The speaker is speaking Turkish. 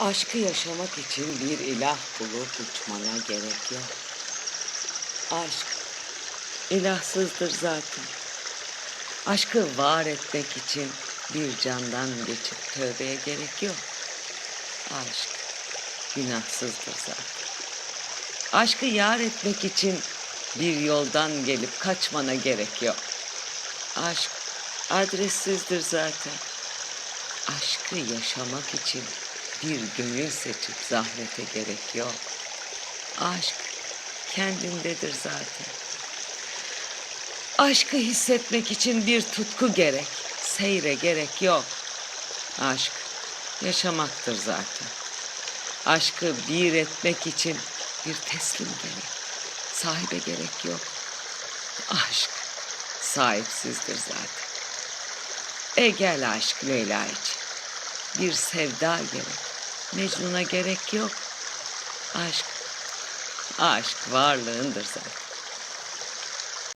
Aşkı yaşamak için bir ilah bulup uçmana gerek yok. Aşk ilahsızdır zaten. Aşkı var etmek için bir candan geçip tövbeye gerek yok. Aşk günahsızdır zaten. Aşkı yar etmek için bir yoldan gelip kaçmana gerek yok. Aşk adressizdir zaten. Aşkı yaşamak için bir gönül seçip zahmete gerek yok. Aşk kendindedir zaten. Aşkı hissetmek için bir tutku gerek, seyre gerek yok. Aşk yaşamaktır zaten. Aşkı bir etmek için bir teslim gerek, sahibe gerek yok. Aşk sahipsizdir zaten. E gel aşk Leyla için. Bir sevda gerek. Mecnun'a gerek yok. Aşk, aşk varlığındır zaten.